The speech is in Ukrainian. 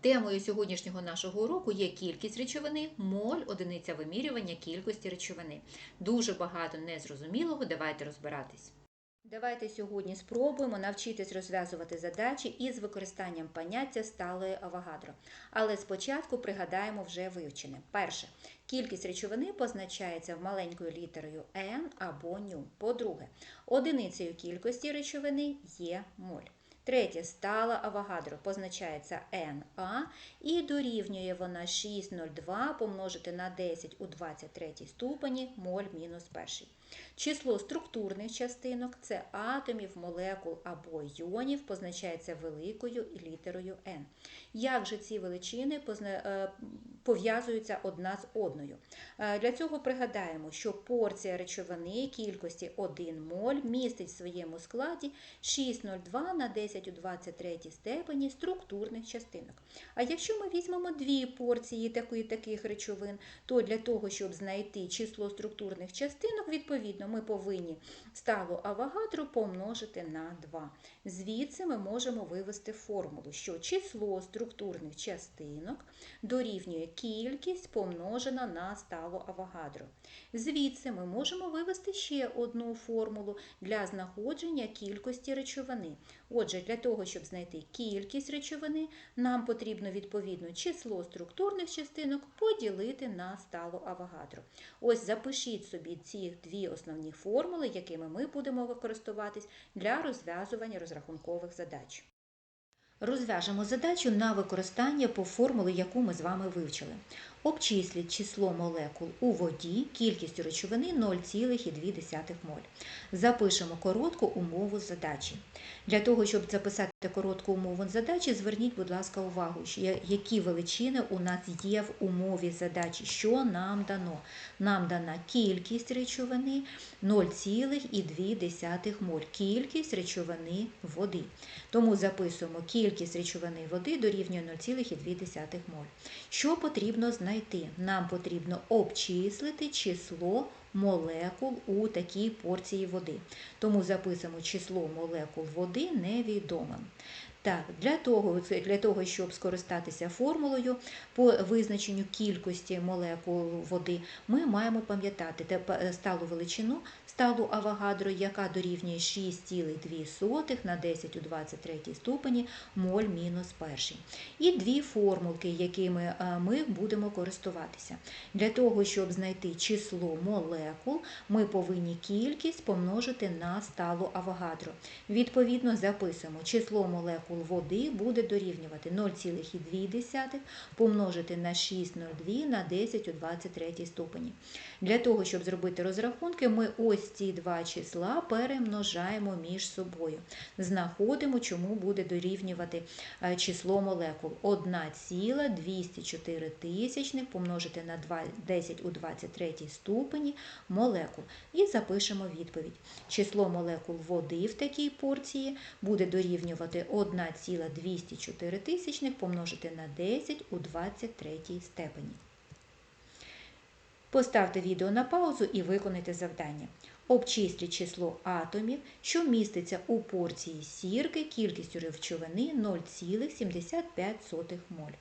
Темою сьогоднішнього нашого уроку є кількість речовини, моль, одиниця вимірювання кількості речовини. Дуже багато незрозумілого, давайте розбиратись. Давайте сьогодні спробуємо навчитись розв'язувати задачі із використанням поняття сталої авогадро. Але спочатку пригадаємо вже вивчене. Перше. Кількість речовини позначається маленькою літерою n або ню. По-друге, одиницею кількості речовини є моль. Третє стала авогадро позначається NA і дорівнює вона 6,02 помножити на 10 у 23 ступені моль мінус перший. Число структурних частинок це атомів, молекул або іонів, позначається великою літерою n. Як же ці величини пов'язуються одна з одною? Для цього пригадаємо, що порція речовини кількості 1 моль містить в своєму складі 6,02 на 10 у 23 степені структурних частинок. А якщо ми візьмемо дві порції такої, таких речовин, то для того, щоб знайти число структурних частинок, відповідно, ми повинні сталу авогадро помножити на 2. Звідси ми можемо вивести формулу, що число структурних частинок дорівнює кількість помножена на сталу авогадро. Звідси ми можемо вивести ще одну формулу для знаходження кількості речовини. Отже, для того, щоб знайти кількість речовини, нам потрібно відповідно число структурних частинок поділити на сталу авогадро. Ось запишіть собі ці дві основні формули, якими ми будемо використовуватись для розв'язування розрахункових задач. Розв'яжемо задачу на використання по формулі, яку ми з вами вивчили. Обчисліть число молекул у воді кількістю речовини 0,2 моль. Запишемо коротку умову задачі. Для того, щоб записати коротку умову задачі, зверніть, будь ласка, увагу, які величини у нас є в умові задачі, що нам дано. Нам дана кількість речовини 0,2 моль. Кількість речовини води. Тому записуємо кількість речовини води дорівнює 0,2 моль. Що потрібно знайти? Нам потрібно обчислити число молекул у такій порції води. Тому записуємо число молекул води невідомим. Так, для того, для того, щоб скористатися формулою по визначенню кількості молекул води, ми маємо пам'ятати сталу величину, сталу авогадро, яка дорівнює 6,2 на 10 у 23 ступені моль мінус перший. І дві формулки, якими ми будемо користуватися. Для того, щоб знайти число молекул, ми повинні кількість помножити на сталу авогадро. Відповідно, записуємо число молекул молекул води буде дорівнювати 0,2 помножити на 6,02 на 10 у 23 ступені. Для того, щоб зробити розрахунки, ми ось ці два числа перемножаємо між собою. Знаходимо, чому буде дорівнювати е, число молекул. 1,204 тисячних помножити на 10 у 23 ступені молекул. І запишемо відповідь. Число молекул води в такій порції буде дорівнювати 1 1,204 тисячних помножити на 10 у 23 степені. Поставте відео на паузу і виконайте завдання. Обчисліть число атомів, що міститься у порції сірки кількістю речовини 0,75 моль.